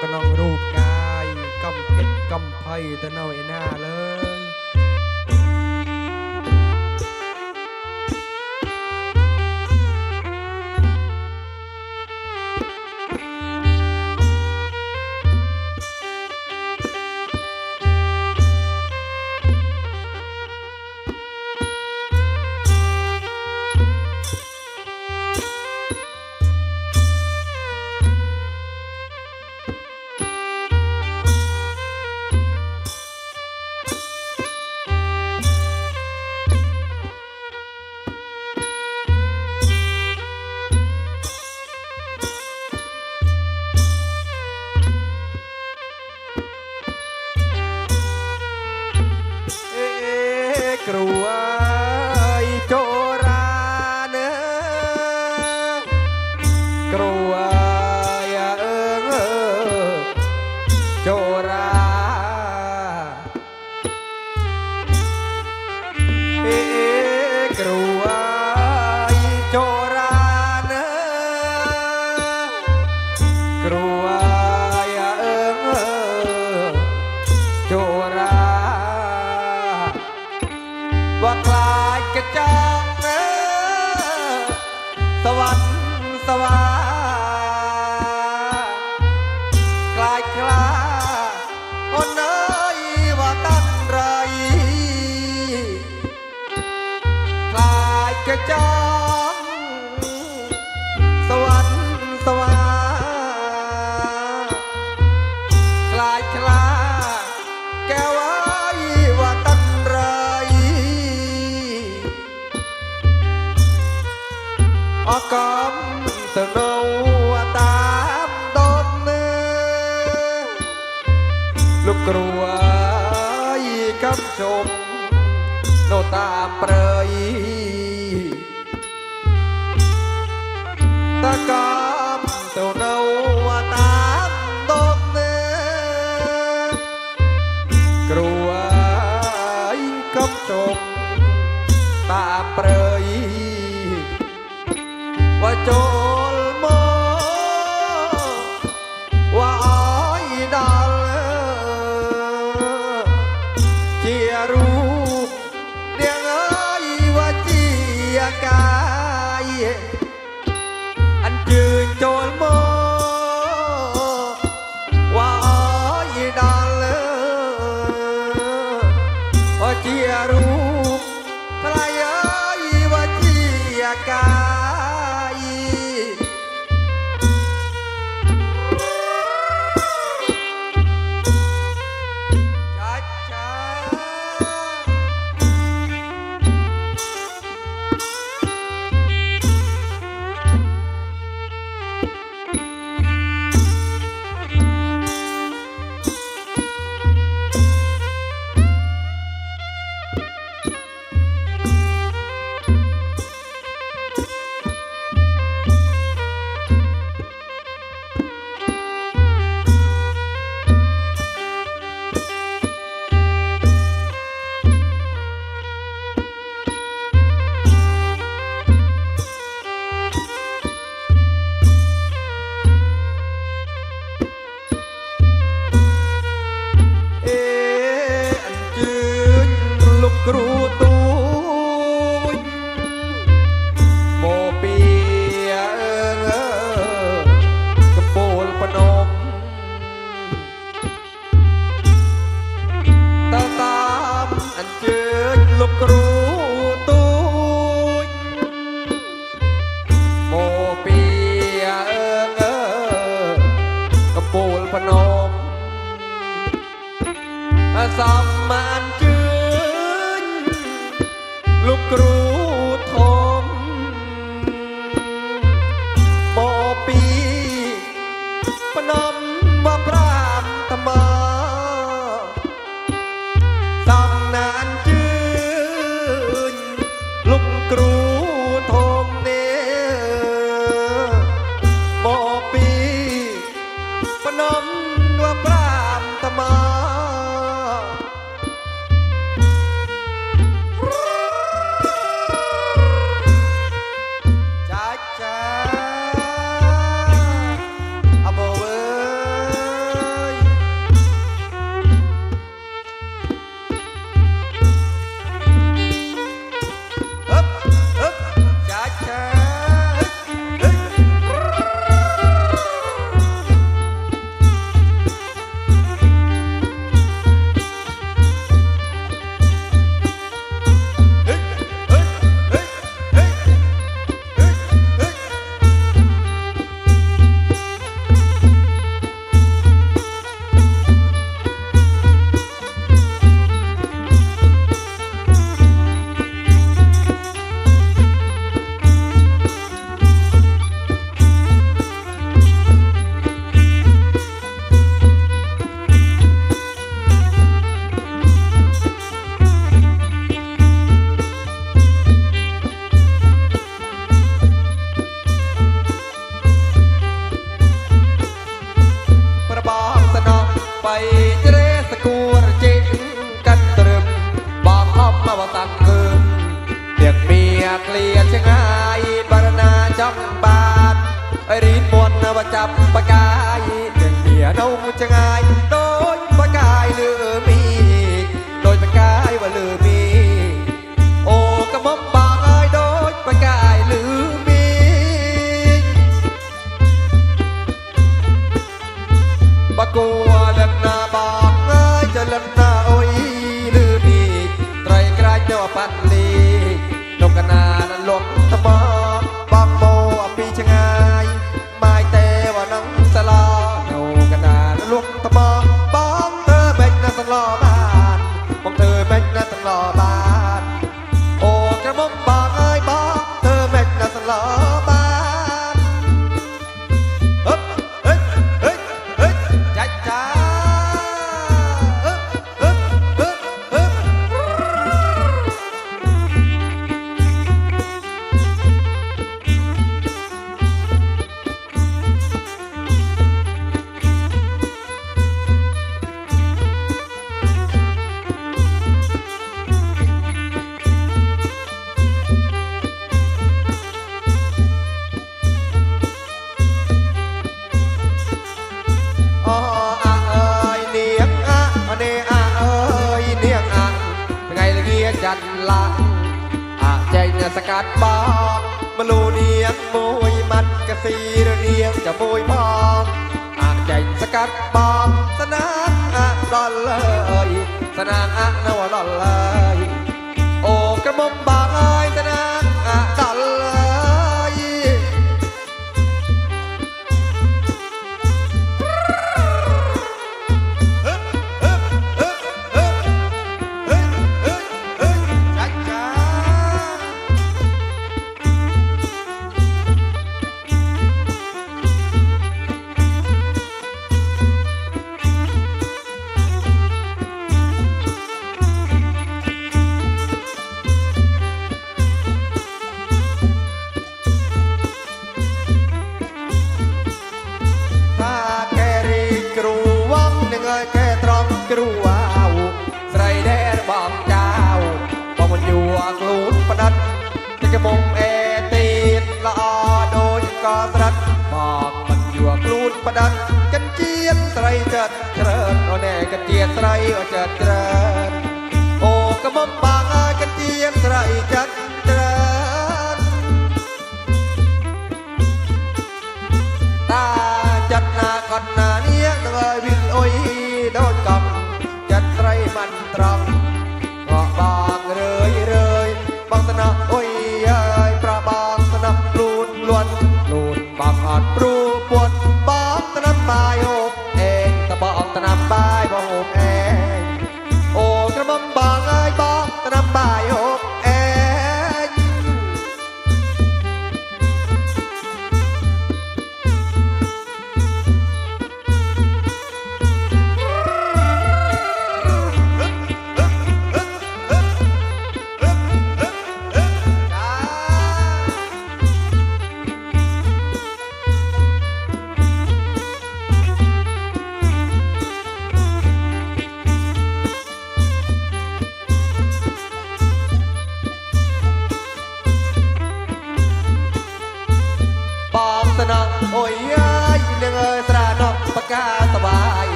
กน้องรูปกายกำเพชรกำไพ่ตะเนาอยหน้าเลย вокруг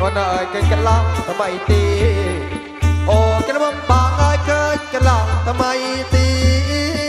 គាត់អើយឃើញកន្លងថ្មីទីអូកណ្ដុំបងអើយឃើញកន្លងថ្មីទី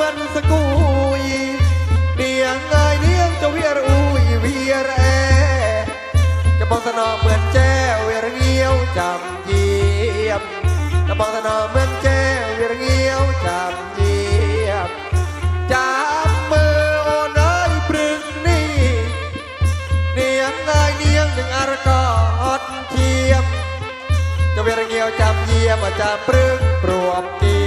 มันสกุยเดียงไงเดียงจะเวียรอุยเวียรแอจะบองสนอเหมือนแจ้เวียรเงี้ยวจำเยี่ยมจะบองสนอเหมือนแจ้เวียรเงี้ยวจำเยี่ยมจำมือโอน้อยปรึกนี่เดียงไงเดียงยังอารกอดเทียมจะเวียรเงี้ยวจำเยี่ยมอาจารปรึกปรวมเกี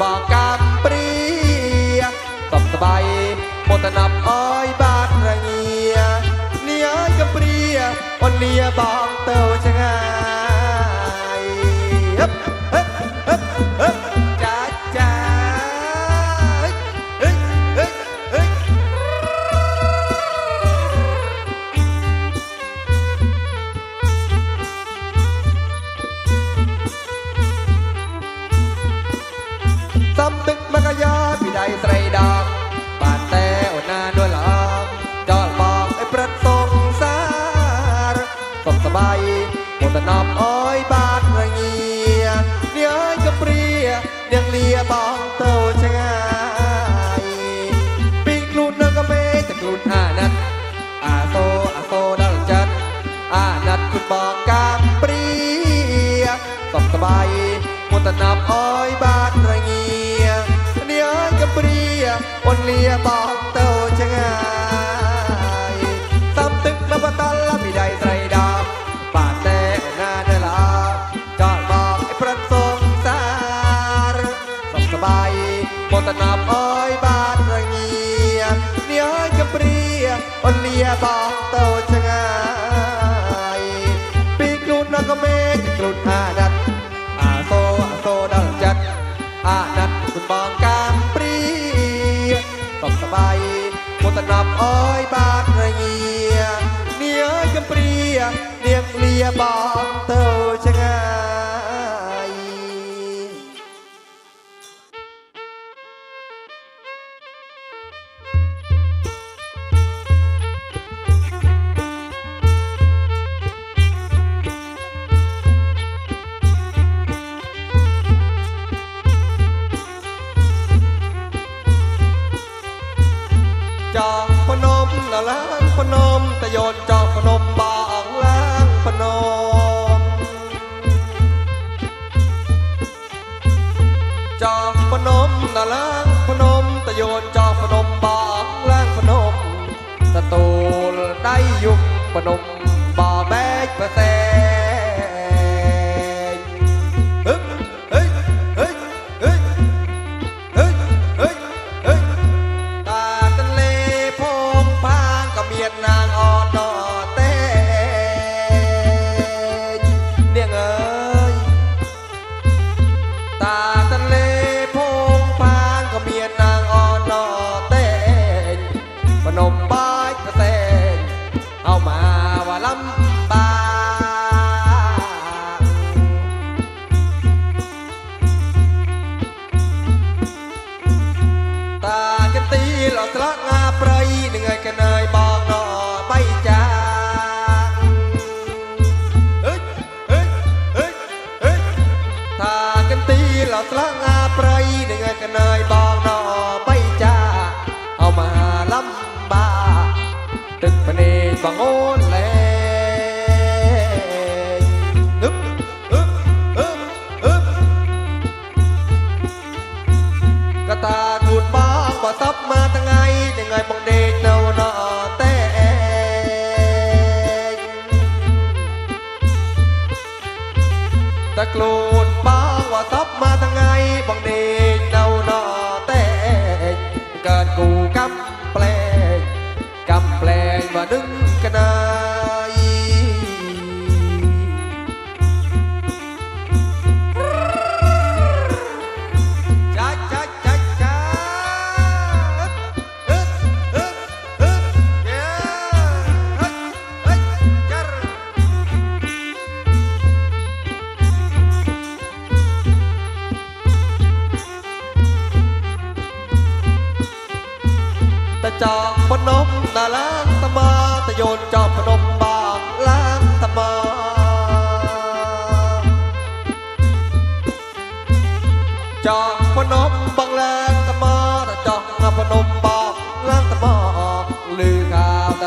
បកាំព្រាសុខសบายមតនបអើយបាទរងានាយកំព្រាអូនលាបងទៅ ក្បៃបតនាប់អើយបានរងានេះហើយកំព្រាអូនលាបងទៅឆ្ងាយពីខ្លួនដល់កមេខ្លួនអាណិតអាសូអាសូដល់ចិត្តអាណិតគុណបងកំព្រាសុខសบายបតនាប់អើយបានរងានេះហើយកំព្រានាងលាបងទៅឆ្ងាយ ลลางพนมตะโยนจอกพนมบางล้างพนมจอกพนมละล้างพนมตะโยนจอกพนมบางล้างพนมตะตูลได้ยุบพนมบ่าแบกประแส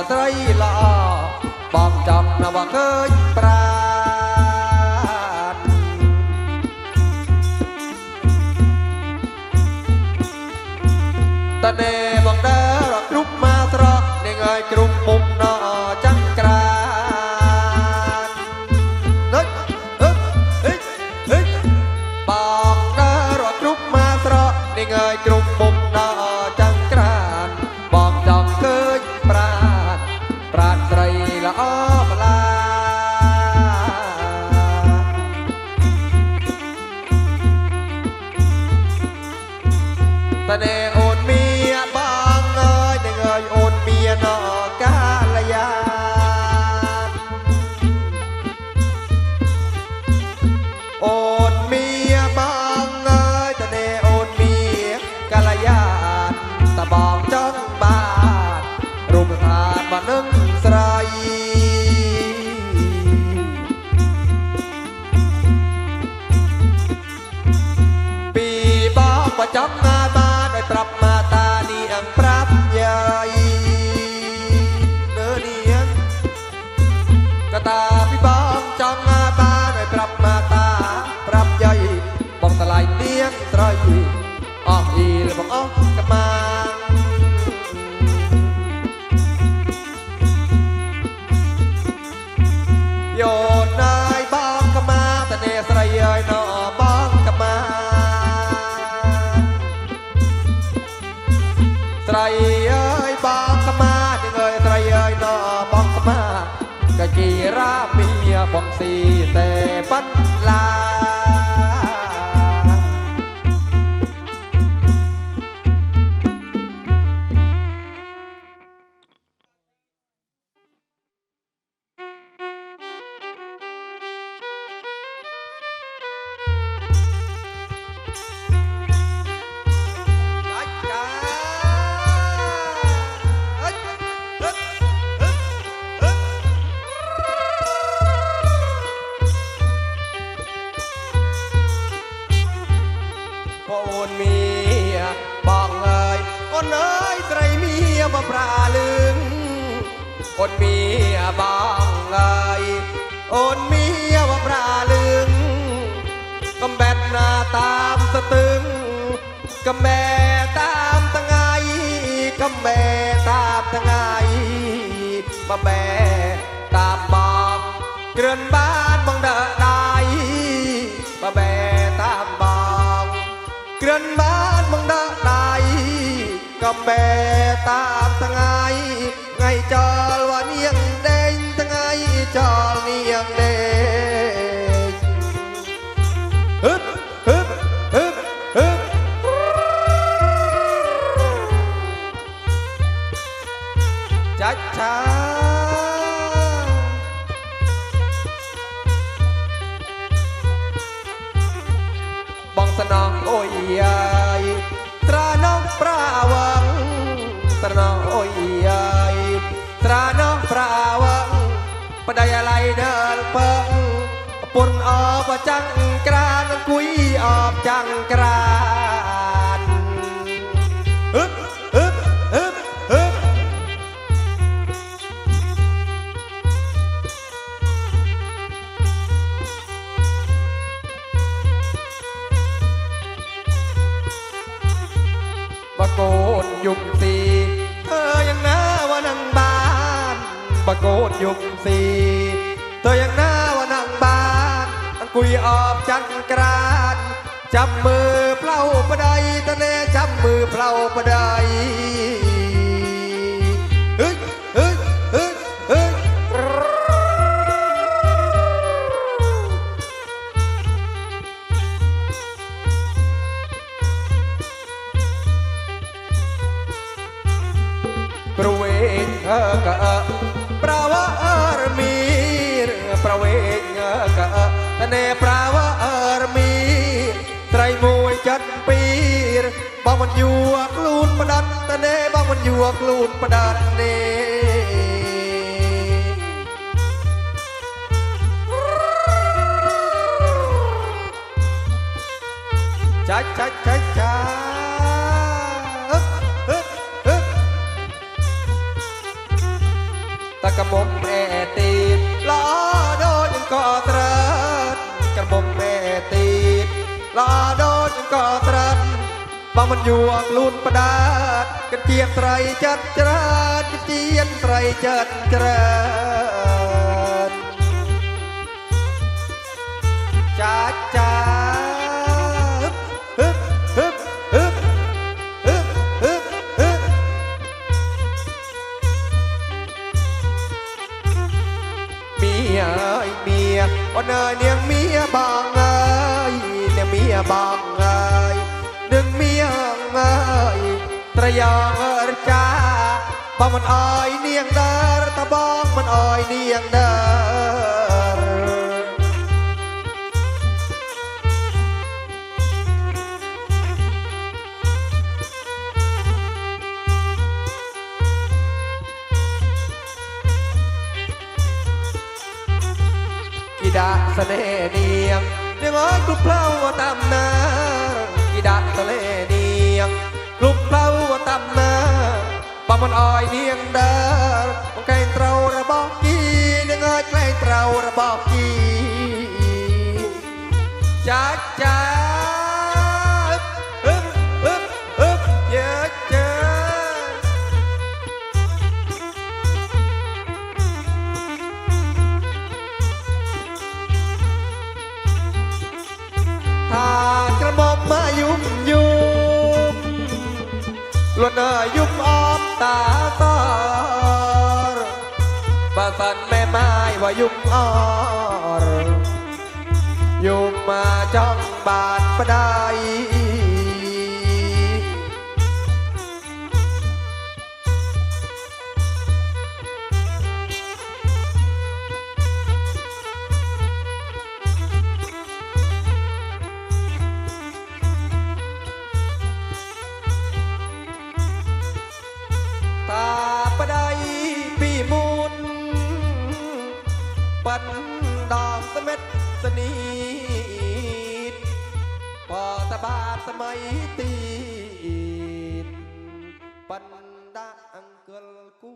ไตรลาบางจำนะว่เค สระเยยบ้องขมาดึงเอยสระเยยนอบ้องกมา โอนเมียบอกเอ่ยโอนเมียมาปราลึงกำแบดหน้าตามสตึงกำแบตามตั้งไงกำแบตามตั้งไงมาแบตามบอกเกลื่อนบ้านบังเดอได้มาแบตามบอกเกลื่อนบ้านมึงได้ไดกับแบตามทั้งไง ไงจอลว่าเนียงเด้งทั้งไงจอลเนียงเด้งฮึบฮึบฮึบฮึบจ้าช้า บองสนองโอ้ยยายตราน้องปราวังต ปะไดอะไรเดินเปิงปุ่นออกจังกรานกุยออกจังกราน โกนยุมสีเธอยังหน้าว่านังบานอังกุยออบจันกรานจับมือเปล่าประไดตะเนจับมือเปล่าประได มันอยู่กลูนประดันตะเนบางมันอยู่กลูนประดันเนช้าช้าช้าช้าตะกะมมแม่ មិនយួងលូនបដាកិត្តិស្រីចិត្តច្រើនកិត្តិស្រីចិត្តច្រើនចាចាហឹបហឹបហឹបហឹបហឹបហឹបមីអើយមីអូនអើយនាងមីបងអើយនាងមីបង ងអើយត្រយងអរចាបើមិនអើយនាងដើរតបងមិនអើយនាងដើរគិដាក់សនេនាងនាងអើយគ្រប់ផ្លូវតាមណាគិដាក់ទលេ មិនអោយនាងដើរបងកែងត្រូវរបស់គីនាងអើយក្លែងត្រូវរបស់គីចាចា ล้วนเอ่ยุบอ้อมตาตารบาสันแม่ไม้ว่ายุบอ้อรยุบมาจ้องบาดประไดาดสมัยตีนปันดาอังเกิลกู